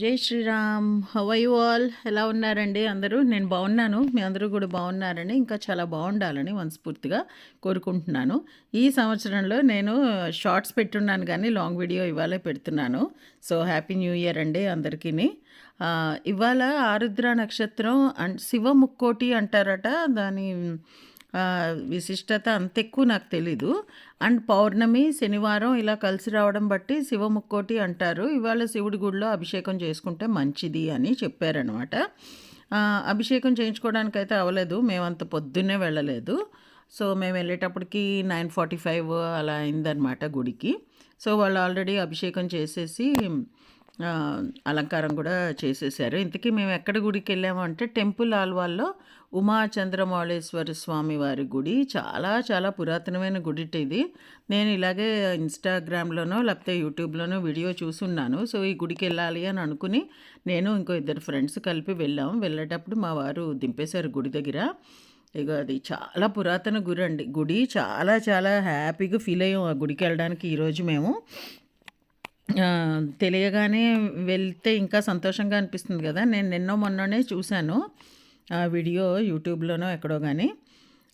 జై శ్రీరామ్. హవై ఆల్ ఎలా ఉన్నారండి అందరూ? నేను బాగున్నాను. మీ అందరూ కూడా బాగున్నారని ఇంకా చాలా బాగుండాలని మనస్ఫూర్తిగా కోరుకుంటున్నాను. ఈ సంవత్సరంలో నేను షార్ట్స్ పెట్టున్నాను కానీ లాంగ్ వీడియో ఇవాళే పెడుతున్నాను. సో హ్యాపీ న్యూ ఇయర్ అండి అందరికీ ఇవాళ ఆరుద్ర నక్షత్రం అండ్ శివ ముక్కోటి అంటారట. దాని విశిష్టత అంత ఎక్కువ నాకు తెలీదు. అండ్ పౌర్ణమి శనివారం ఇలా కలిసి రావడం బట్టి శివ ముక్కోటి అంటారు. ఇవాళ శివుడి గుడిలో అభిషేకం చేసుకుంటే మంచిది అని చెప్పారనమాట అభిషేకం చేయించుకోవడానికి అయితే అవ్వలేదు మేమంత పొద్దున్నే వెళ్ళలేదు. సో మేము వెళ్ళేటప్పటికి నైన్ ఫార్టీ ఫైవ్ అలా అయిందనమాట గుడికి. సో వాళ్ళు ఆల్రెడీ అభిషేకం చేసేసి అలంకారం కూడా చేసేసారు ఇంతకీ మేము ఎక్కడ గుడికి వెళ్ళాము అంటే టెంపుల్ ఆల్వాల్లో ఉమాచంద్రమౌళేశ్వర స్వామి వారి గుడి. చాలా చాలా పురాతనమైన గుడి ఇది. నేను ఇలాగే ఇన్స్టాగ్రామ్లోనో లేకపోతే యూట్యూబ్లోనో వీడియో చూసున్నాను. సో ఈ గుడికి వెళ్ళాలి అని అనుకుని నేను ఇంకో ఇద్దరు ఫ్రెండ్స్ కలిపి వెళ్ళాము. వెళ్ళేటప్పుడు మా వారు దింపేశారు గుడి దగ్గర. ఇక అది చాలా పురాతన గుడి అండి గుడి చాలా చాలా హ్యాపీగా ఫీల్ అయ్యాం ఆ గుడికి వెళ్ళడానికి ఈరోజు మేము. తెలియగానే వెళ్తే ఇంకా సంతోషంగా అనిపిస్తుంది కదా. నేను నిన్నో మొన్ననే చూశాను. ఆ వీడియో యూట్యూబ్లోనో ఎక్కడో కానీ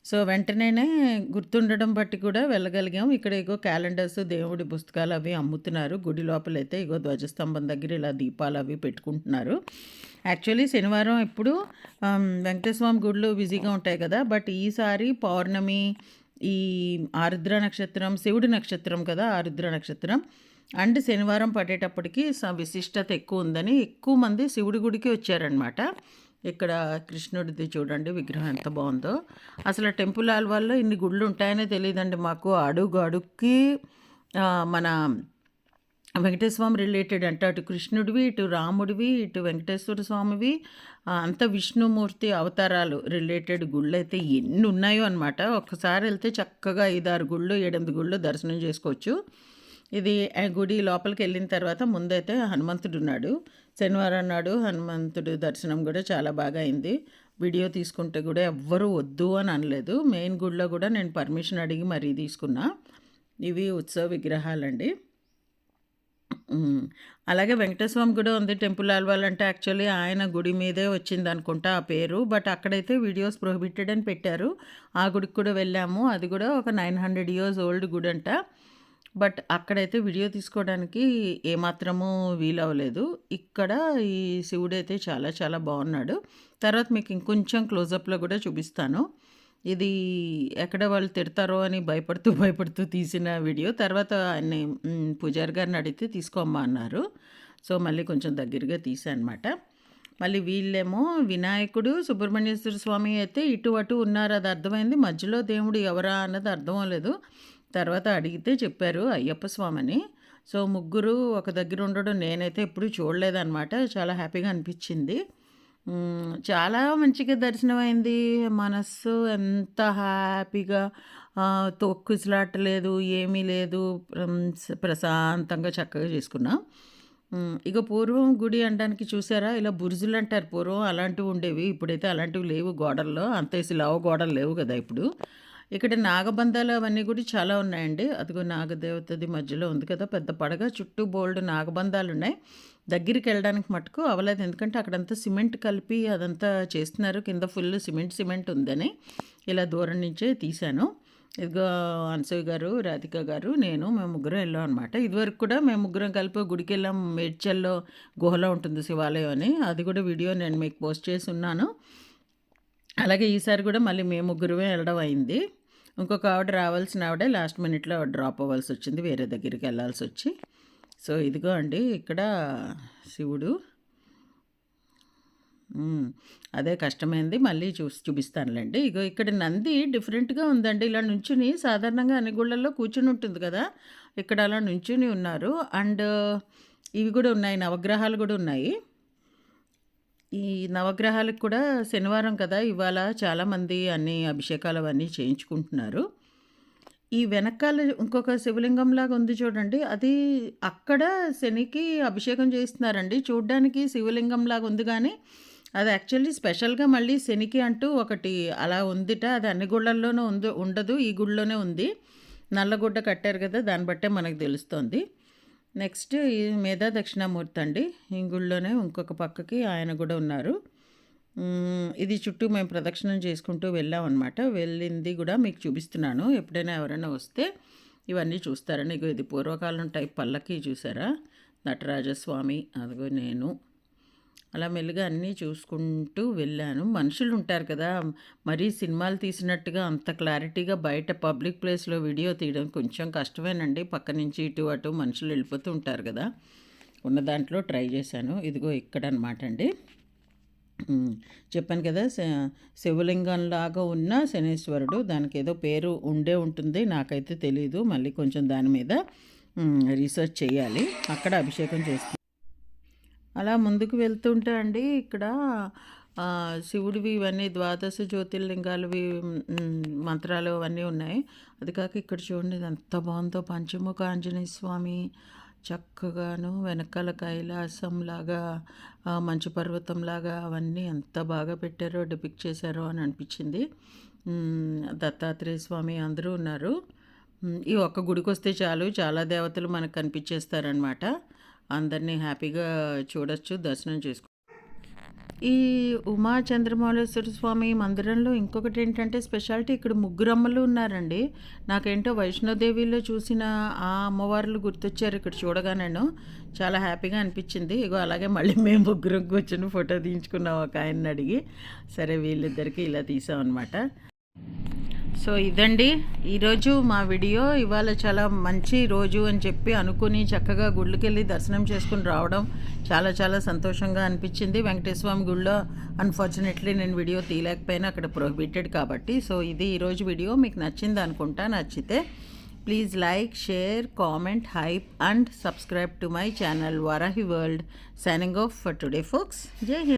సో వెంటనే గుర్తుండడం బట్టి కూడా వెళ్ళగలిగాం. ఇక్కడ ఇగో క్యాలెండర్స్ దేవుడి పుస్తకాలు అవి అమ్ముతున్నారు. గుడి లోపలైతే ఇగో ధ్వజస్తంభం దగ్గర ఇలా దీపాలు అవి పెట్టుకుంటున్నారు. యాక్చువల్లీ శనివారం ఇప్పుడు వెంకటేశ్వరం గుళ్ళు గుడిలో బిజీగా ఉంటాయి కదా. బట్ ఈసారి పౌర్ణమి ఈ ఆరుద్ర నక్షత్రం శివుడి నక్షత్రం కదా ఆరుద్ర నక్షత్రం. అండ్ శనివారం పడేటప్పటికి స- విశిష్టత ఎక్కువ ఉందని ఎక్కువ మంది శివుడి గుడికి వచ్చారనమాట ఇక్కడ కృష్ణుడిది చూడండి విగ్రహం ఎంత బాగుందో. అసలు టెంపుల్ ఆల్వాల్లో ఇన్ని గుళ్ళు ఉంటాయనే తెలియదండి మాకు. అడుగు అడుక్కి మన వెంకటేశ్వర స్వామి రిలేటెడ్ అంటే అటు కృష్ణుడివి ఇటు రాముడివి ఇటు వెంకటేశ్వర స్వామివి అంత విష్ణుమూర్తి అవతారాలు రిలేటెడ్ గుళ్ళు అయితే ఎన్ని ఉన్నాయో అనమాట ఒక్కసారి వెళ్తే చక్కగా ఐదారు గుళ్ళు ఎనిమిది గుళ్ళు దర్శనం చేసుకోవచ్చు. ఇది గుడి లోపలికి వెళ్ళిన తర్వాత ముందైతే హనుమంతుడు ఉన్నాడు శనివారం నాడు హనుమంతుడు దర్శనం కూడా చాలా బాగా అయింది. వీడియో తీసుకుంటే కూడా ఎవ్వరూ వద్దు అని అనలేదు. మెయిన్ గుడిలో కూడా నేను పర్మిషన్ అడిగి మరీ తీసుకున్నా. ఇవి ఉత్సవ విగ్రహాలండి. అలాగే వెంకటేశ్వరం కూడా ఉంది టెంపుల్ ఆల్వాలంటే యాక్చువల్లీ ఆయన గుడి మీదే వచ్చింది అనుకుంటా ఆ పేరు. బట్ అక్కడైతే వీడియోస్ ప్రొహిబిటెడ్ అని పెట్టారు. ఆ గుడికి కూడా వెళ్ళాము. అది కూడా ఒక నైన్ హండ్రెడ్ ఇయర్స్ ఓల్డ్ గుడి అంట బట్ అక్కడైతే వీడియో తీసుకోవడానికి ఏమాత్రము వీలవ్వలేదు. ఇక్కడ ఈ శివుడైతే చాలా చాలా బాగున్నాడు తర్వాత మీకు ఇంకొంచెం క్లోజప్లో కూడా చూపిస్తాను. ఇది ఎక్కడ వాళ్ళు తిడతారో అని భయపడుతూ భయపడుతూ తీసిన వీడియో. తర్వాత ఆయన్ని పూజారి గారిని అడిగితే తీసుకోమ్మా అన్నారు. సో మళ్ళీ కొంచెం దగ్గరగా తీసా అనమాట మళ్ళీ వీళ్ళేమో వినాయకుడు సుబ్రహ్మణ్యేశ్వర స్వామి అయితే ఇటు అటు ఉన్నారు. అది అర్థమైంది. మధ్యలో దేవుడు ఎవరా అన్నది అర్థం లేదు తర్వాత అడిగితే చెప్పారు అయ్యప్ప స్వామిని. సో ముగ్గురు ఒక దగ్గర ఉండడం నేనైతే ఎప్పుడూ చూడలేదన్నమాట. చాలా హ్యాపీగా అనిపించింది. చాలా మంచిగా దర్శనం అయింది మనస్సు ఎంత హ్యాపీగా తొక్కుసలాటలేదు ఏమీ లేదు. ప్రశాంతంగా చక్కగా చేసుకున్నాం. ఇక పూర్వం గుడి అనడానికి చూసారా? ఇలా బురుజులు అంటారు. పూర్వం అలాంటివి ఉండేవి. ఇప్పుడైతే అలాంటివి లేవు గోడల్లో. అంత లావు గోడలు లేవు కదా ఇప్పుడు. ఇక్కడ నాగబంధాలు అవన్నీ కూడా చాలా ఉన్నాయండి. అదిగో నాగదేవతది మధ్యలో ఉంది కదా పెద్ద పడగ చుట్టూ బోల్డ్ నాగబంధాలు ఉన్నాయి. దగ్గరికి వెళ్ళడానికి మటుకు అవ్వలేదు ఎందుకంటే అక్కడంతా సిమెంట్ కలిపి అదంతా చేస్తున్నారు. కింద ఫుల్ సిమెంట్ సిమెంట్ ఉందని ఇలా దూరం నుంచే తీశాను. ఇదిగో అనసూయ గారు రాధిక గారు నేను మేము ముగ్గురం వెళ్ళాం అనమాట ఇదివరకు కూడా మేము ముగ్గురం కలిపి గుడికి వెళ్ళాం. మేడ్చల్లో గుహలో ఉంటుంది శివాలయం అని. అది కూడా వీడియో నేను మీకు పోస్ట్ చేసి ఉన్నాను. అలాగే ఈసారి కూడా మళ్ళీ మేము ముగ్గురమే వెళ్ళడం అయింది. ఇంకొక ఆవిడ రావాల్సిన ఆవిడ లాస్ట్ మినిట్లో డ్రాప్ అవ్వాల్సి వచ్చింది. వేరే దగ్గరికి వెళ్ళాల్సి వచ్చి. సో ఇదిగో అండి ఇక్కడ శివుడు. అదే కష్టమైంది మళ్ళీ చూసి చూపిస్తానులేండి. ఇగో ఇక్కడ నంది డిఫరెంట్గా ఉందండి. ఇలా నుంచుని సాధారణంగా అన్ని గుళ్ళల్లో కూర్చుని ఉంటుంది కదా. ఇక్కడ అలా నుంచుని ఉన్నారు. అండ్ ఇవి కూడా ఉన్నాయి నవగ్రహాలు కూడా ఉన్నాయి. ఈ నవగ్రహాలకు కూడా శనివారం కదా ఇవాళ చాలామంది అన్ని అభిషేకాలు అవన్నీ చేయించుకుంటున్నారు. ఈ వెనకాల ఇంకొక శివలింగం లాగా ఉంది చూడండి అది అక్కడ శనికి అభిషేకం చేస్తున్నారండి. చూడ్డానికి శివలింగం లాగా ఉంది కానీ అది యాక్చువల్లీ స్పెషల్గా మళ్ళీ శనికి అంటూ ఒకటి అలా ఉందిట. అది అన్ని గుళ్ళల్లోనూ ఉంది ఉండదు ఈ గుళ్ళోనే ఉంది. నల్లగుడ్డ కట్టారు కదా దాన్ని బట్టే మనకు తెలుస్తోంది. నెక్స్ట్ ఈ మేధా దక్షిణామూర్తి అండి. ఈ గుళ్ళోనే ఇంకొక పక్కకి ఆయన కూడా ఉన్నారు. ఇది చుట్టూ మేము ప్రదక్షిణం చేసుకుంటూ వెళ్ళామన్నమాట. వెళ్ళింది కూడా మీకు చూపిస్తున్నాను. ఎప్పుడైనా ఎవరైనా వస్తే ఇవన్నీ చూస్తారని ఇది పూర్వకాలం టైప్ పల్లకి చూసారా? నటరాజస్వామి అదిగో నేను. అలా మెల్లగా అన్నీ చూసుకుంటూ వెళ్ళాను. మనుషులు ఉంటారు కదా మరీ సినిమాలు తీసినట్టుగా అంత క్లారిటీగా బయట పబ్లిక్ ప్లేస్లో వీడియో తీయడం కొంచెం కష్టమేనండి. పక్క నుంచి ఇటు అటు మనుషులు వెళ్ళిపోతూ ఉంటారు కదా. ఉన్న దాంట్లో ట్రై చేశాను. ఇదిగో ఇక్కడ అనమాట అండి చెప్పాను కదా శ- శివలింగంలాగా ఉన్న శనేశ్వరుడు దానికి ఏదో పేరు ఉండే ఉంటుంది. నాకైతే తెలీదు. మళ్ళీ కొంచెం దాని మీద రీసెర్చ్ చేయాలి. అక్కడ అభిషేకం చేస్తాను అలా ముందుకు వెళ్తుంటే అండి ఇక్కడ శివుడివి ఇవన్నీ ద్వాదశ జ్యోతిర్లింగాలవి మంత్రాలు అవన్నీ ఉన్నాయి. అది కాక ఇక్కడ చూడండి ఎంత బాగుందో. పంచముఖ ఆంజనేయ స్వామి చక్కగాను వెనకాల కైలాసంలాగా మంచు పర్వతంలాగా అవన్నీ ఎంత బాగా పెట్టారో డిపిక్ట్ చేశారో అని అనిపించింది. దత్తాత్రేయ స్వామి అందరూ ఉన్నారు. ఈ ఒక్క గుడికి వస్తే చాలు చాలా దేవతలు మనకు కనిపించేస్తారనమాట అందరినీ హ్యాపీగా చూడొచ్చు దర్శనం చేసుకో. ఈ ఉమా చంద్రమౌళేశ్వర స్వామి మందిరంలో ఇంకొకటి ఏంటంటే స్పెషాలిటీ ఇక్కడ ముగ్గురు అమ్మలు ఉన్నారండి. నాకేంటో వైష్ణోదేవిలో చూసిన ఆ అమ్మవార్లు గుర్తొచ్చారు ఇక్కడ చూడగానేను. చాలా హ్యాపీగా అనిపించింది. ఇగో అలాగే మళ్ళీ మేము ముగ్గురం కూర్చొని ఫోటో తీయించుకున్నాం ఒక ఆయన్ని అడిగి. సరే వీళ్ళిద్దరికి ఇలా తీసామన్నమాట. సో ఇదండి. ఈరోజు మా వీడియో. ఇవాళ చాలా మంచి రోజు అని చెప్పి అనుకుని చక్కగా గుళ్ళకెళ్ళి దర్శనం చేసుకుని రావడం చాలా చాలా సంతోషంగా అనిపించింది. వెంకటేశ్వర స్వామి గుళ్ళో అన్ఫార్చునేట్లీ నేను వీడియో తీయలేకపోయినా. అక్కడ ప్రొహిబిటెడ్ కాబట్టి. సో ఇది ఈరోజు వీడియో. మీకు నచ్చింది అనుకుంటా. నచ్చితే please like share comment hype and subscribe to my channel Varahi world. Signing off for today folks Jai Hind.